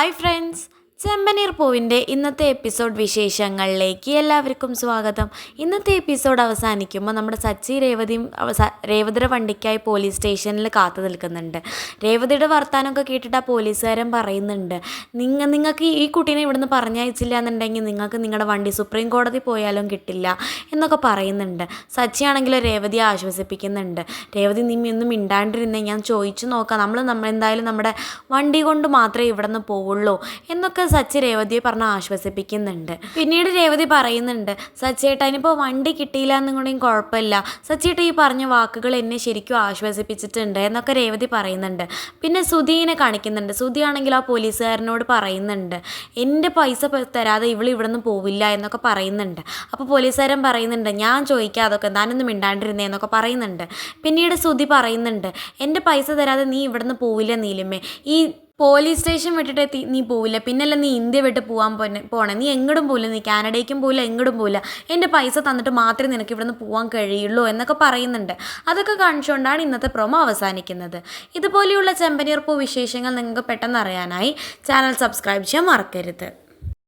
Hi friends, ചെമ്പനീർ പൂവിന്റെ ഇന്നത്തെ episode വിശേഷങ്ങളിലേക്ക് എല്ലാവർക്കും സ്വാഗതം. ഇന്നത്തെ എപ്പിസോഡ് അവസാനിക്കുമ്പോൾ നമ്മുടെ സച്ചി രേവതിയും രേവതിയുടെ വണ്ടിക്കായി പോലീസ് സ്റ്റേഷനിൽ കാത്തു നിൽക്കുന്നുണ്ട്. രേവതിയുടെ വർത്തമാനമൊക്കെ കേട്ടിട്ട് ആ പോലീസുകാരൻ പറയുന്നുണ്ട് നിങ്ങൾ നിങ്ങൾക്ക് ഈ കുട്ടീനെ ഇവിടുന്ന് പറഞ്ഞയച്ചില്ല എന്നുണ്ടെങ്കിൽ നിങ്ങൾക്ക് നിങ്ങളുടെ വണ്ടി സുപ്രീം കോടതി പോയാലും കിട്ടില്ല എന്നൊക്കെ പറയുന്നുണ്ട്. സച്ചിയാണെങ്കിൽ രേവതിയെ ആശ്വസിപ്പിക്കുന്നുണ്ട്. രേവതി നീ ഒന്നും മിണ്ടാണ്ടിരുന്നേ ഞാൻ ചോദിച്ചു നോക്കാം. നമ്മൾ എന്തായാലും നമ്മുടെ വണ്ടി കൊണ്ട് മാത്രമേ ഇവിടെ നിന്ന് പോവുള്ളൂ എന്നൊക്കെ സച്ചി രേവതിയെ പറഞ്ഞ് ആശ്വസിപ്പിക്കുന്നുണ്ട്. പിന്നീട് രേവതി പറയുന്നുണ്ട് സച്ചേട്ട ഇനിയിപ്പോൾ വണ്ടി കിട്ടിയില്ല എന്നും കൂടെയും കുഴപ്പമില്ല. സച്ചേട്ട ഈ പറഞ്ഞ വാക്കുകൾ എന്നെ ശരിക്കും ആശ്വസിപ്പിച്ചിട്ടുണ്ട് എന്നൊക്കെ രേവതി പറയുന്നുണ്ട്. പിന്നെ സുധീനെ കാണിക്കുന്നുണ്ട്. സുധി ആണെങ്കിൽ ആ പോലീസുകാരനോട് പറയുന്നുണ്ട് എന്റെ പൈസ തരാതെ ഇവൾ നിന്ന് പോവില്ല എന്നൊക്കെ പറയുന്നുണ്ട്. അപ്പോൾ പോലീസുകാരൻ പറയുന്നുണ്ട് ഞാൻ ചോദിക്കാം അതൊക്കെ ഞാനൊന്നും മിണ്ടാണ്ടിരുന്നേ എന്നൊക്കെ പറയുന്നുണ്ട്. പിന്നീട് സുധി പറയുന്നുണ്ട് എന്റെ പൈസ തരാതെ നീ ഇവിടെ നിന്ന് പോവില്ല നീലിമേ. ഈ പോലീസ് സ്റ്റേഷൻ വിട്ടിട്ട് എത്തി നീ പോവില്ല. പിന്നല്ല നീ ഇന്ത്യ വിട്ട് പോകാൻ പോന്നെ പോണേ. നീ എങ്ങോട്ടും പോവില്ല. നീ കാനഡയ്ക്കും പോവില്ല എങ്ങോട്ടും പോവില്ല. എന്റെ പൈസ തന്നിട്ട് മാത്രമേ നിനക്ക് ഇവിടെ നിന്ന് പോകാൻ കഴിയുള്ളൂ എന്നൊക്കെ പറയുന്നുണ്ട്. അതൊക്കെ കാണിച്ചുകൊണ്ടാണ് ഇന്നത്തെ പ്രൊമോ അവസാനിക്കുന്നത്. ഇതുപോലെയുള്ള ചെമ്പനീർപ്പൂ വിശേഷങ്ങൾ നിങ്ങൾക്ക് പെട്ടെന്ന് അറിയാനായി ചാനൽ സബ്സ്ക്രൈബ് ചെയ്യാൻ മറക്കരുത്.